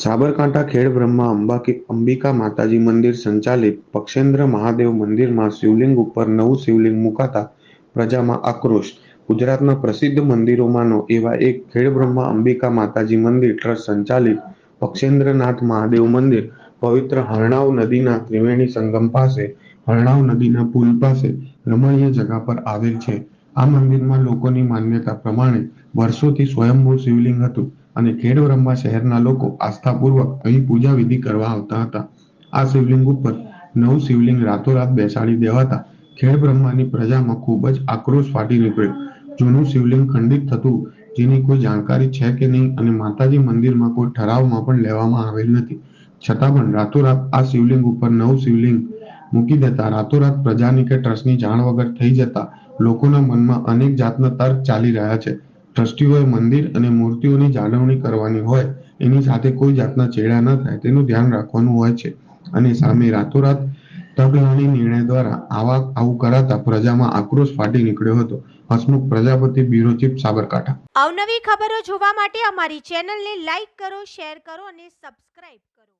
સાબરકાંઠા ખેડ બ્રહ્મા અંબાકી અંબિકા માતાજી મંદિર સંચાલિત પક્ષેન્દ્ર મહાદેવ મંદિરમાં શિવલિંગ ઉપર નવું શિવલિંગ મુકાતા પ્રજામાં આક્રોશ. ગુજરાતના પ્રસિદ્ધ મંદિરોમાંનો એવા એક ખેડબ્રહ્મા અંબિકા માતાજી મંદિર ટ્રસ્ટ સંચાલિત પક્ષેન્દ્રનાથ મહાદેવ મંદિર પવિત્ર હરણાવ નદીના ત્રિવેણી સંગમ પાસે, હરણાવ નદીના પુલ પાસે રમણીય જગા પર આવેલ છે. આ મંદિરમાં લોકોની માન્યતા પ્રમાણે વર્ષોથી સ્વયંભૂ શિવલિંગ હતું અને ખેડબ્રહ્મા શહેરના લોકો આસ્થાપૂર્વક અહીં પૂજા વિધિ કરવા આવતા હતા. આ શિવલિંગ ઉપર નવ શિવલિંગ રાતોરાત બેસાડી દેવાતા ખેડબ્રહ્માની પ્રજામાં ખૂબ જ આક્રોશ ફાટી નીકળ્યો. જૂનું શિવલિંગ ખંડિત થતું જેની કોઈ જાણકારી છે કે નહીં અને માતાજી મંદિરમાં કોઈ ઠરાવમાં પણ લેવામાં આવેલ નથી. છતાં પણ રાતોરાત આ શિવલિંગ ઉપર નવ શિવલિંગ મૂકી દેતા રાતોરાત પ્રજાની કે ટ્રસ્ટની જાણ વગર થઈ જતા લોકોના મનમાં અનેક જાતના તર્ક ચાલી રહ્યા છે. ટ્રસ્ટીઓએ મંદિર અને મૂર્તિઓની જાળવણી કરવાની હોય, એની સાથે કોઈ જાતના ચેડા ન થાય, તેનું ધ્યાન રાખવાનું હોય છે. અને સામે રાતોરાત તબલાની નિર્ણય દ્વારા આવા, આવું કરાતા પ્રજામાં આક્રોશ ફાટી નીકળ્યો હતો. Hasmukh Prajapati, bureau chief, Sabarkantha. અવનવી ખબરો જોવા માટે અમારી ચેનલને લાઈક કરો, શેર કરો અને સબસ્ક્રાઇબ કરો.